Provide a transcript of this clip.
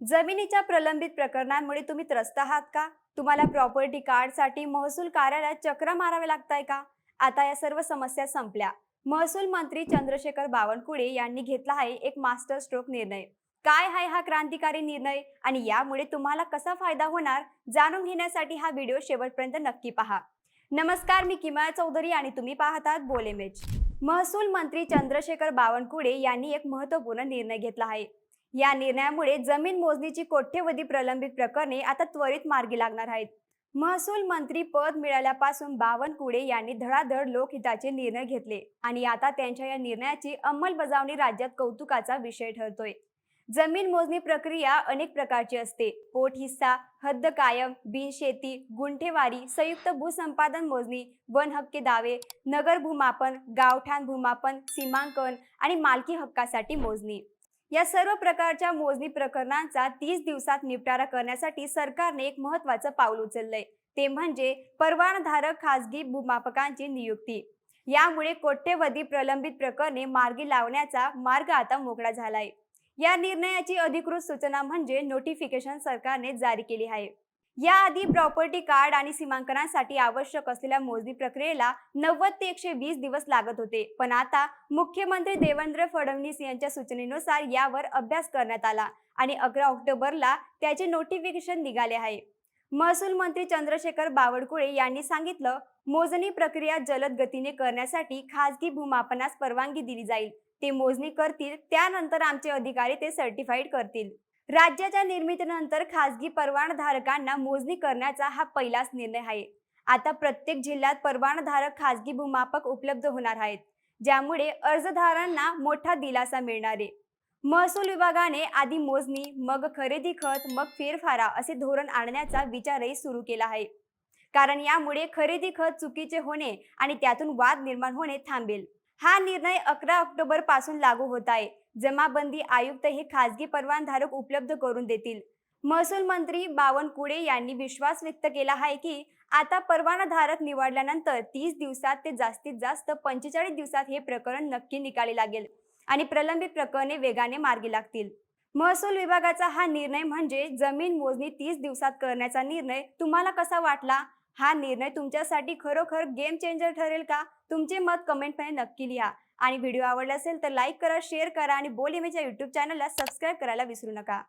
जमिनीच्या प्रलंबित प्रकरणांमुळे तुम्ही त्रस्त आहात का? तुम्हाला प्रॉपर्टी कार्डसाठी महसूल कार्यालयात चक्र मारावे लागताय का? आता या सर्व समस्या संपल्या. महसूल मंत्री चंद्रशेखर बावनकुळे यांनी घेतला आहे एक मास्टर स्ट्रोक निर्णय. काय आहे हा क्रांतिकारी निर्णय आणि यामुळे तुम्हाला कसा फायदा होणार? जाणून घेण्यासाठी हा व्हिडिओ शेवटपर्यंत नक्की पहा. नमस्कार मी किमया चौधरी आणि तुम्ही पाहतात बोलेमेज महसूल मंत्री चंद्रशेखर बावनकुळे यांनी एक महत्त्वपूर्ण निर्णय घेतला आहे. या निर्णयामुळे जमीन मोजणीची कोट्यवधी प्रलंबित प्रकरणे आता त्वरित मार्गी लागणार आहेत. महसूल मंत्री पद मिळाल्यापासून बावनकुळे यांनी धडाधड लोकहिताचे निर्णय घेतले आणि आता त्यांच्या या निर्णयाची अंमलबजावणी राज्यात कौतुकाचा विषय ठरतोय. जमीन मोजणी प्रक्रिया अनेक प्रकारची असते. पोट हिस्सा हद्द कायम बिनशेती गुंठेवारी संयुक्त भूसंपादन मोजणी वन हक्के दावे नगर भूमापन गावठाण भूमापन सीमांकन आणि मालकी हक्कासाठी मोजणी. या सर्व प्रकारच्या मोजणी प्रकरणांचा तीस दिवसात निपटारा करण्यासाठी सरकारने एक महत्वाचं पाऊल उचललंय. ते म्हणजे परवानाधारक खासगी भूमापकांची नियुक्ती. यामुळे कोट्यवधी प्रलंबित प्रकरणे मार्गी लावण्याचा मार्ग आता मोकळा झालाय. या निर्णयाची अधिकृत सूचना म्हणजे नोटिफिकेशन सरकारने जारी केली आहे. याआधी प्रॉपर्टी कार्ड आणि सीमांकनासाठी आवश्यक असलेल्या मोजणी प्रक्रियेला नव्वद ते एकशे वीस दिवस लागत होते. पण आता मुख्यमंत्री देवेंद्र फडणवीस यांच्या सूचनेनुसार यावर अभ्यास करण्यात आला आणि अकरा ऑक्टोबरला त्याचे नोटिफिकेशन निघाले आहे. महसूल मंत्री चंद्रशेखर बावडकुळे यांनी सांगितलं मोजणी प्रक्रिया जलद गतीने करण्यासाठी खासगी भूमापनास परवानगी दिली जाईल. ते मोजणी करतील त्यानंतर आमचे अधिकारी ते सर्टिफाईड करतील. राज्याच्या निर्मितीनंतर खासगी परवानाधारकांना मोजणी करण्याचा हा पहिलाच निर्णय आहे. आता प्रत्येक जिल्ह्यात परवानाधारक खासगी भूमापक उपलब्ध होणार आहेत ज्यामुळे अर्जदारांना मोठा दिलासा मिळणार आहे. महसूल विभागाने आधी मोजणी मग खरेदी खत मग फेरफारा असे धोरण आणण्याचा विचारही सुरू केला आहे. कारण यामुळे खरेदी खत चुकीचे होणे आणि त्यातून वाद निर्माण होणे थांबेल. हा निर्णय अकरा ऑक्टोबरपासून लागू होत आहे. जमाबंदी आयुक्त हे खासगी परवानधारक उपलब्ध करून देतील. महसूल मंत्री बावनकुळे यांनी विश्वास व्यक्त केला आहे की आता परवानाधारक निवडल्यानंतर तीस दिवसात ते जास्तीत जास्त पंचेचाळीस दिवसात हे प्रकरण नक्की निकाली लागेल आणि प्रलंबित प्रकरणे वेगाने मार्गी लागतील. महसूल विभागाचा हा निर्णय म्हणजे जमीन मोजणी तीस दिवसात करण्याचा निर्णय तुम्हाला कसा वाटला? हा निर्णय तुमच्यासाठी खरोखर गेम चेंजर ठरेल का? तुमचे मत कमेंटमध्ये नक्की लिहा. आणि व्हिडिओ आवडला असेल तर लाईक करा शेअर करा आणि बोल इमेजच्या यूट्यूब चॅनलला सबस्क्राईब करायला विसरू नका.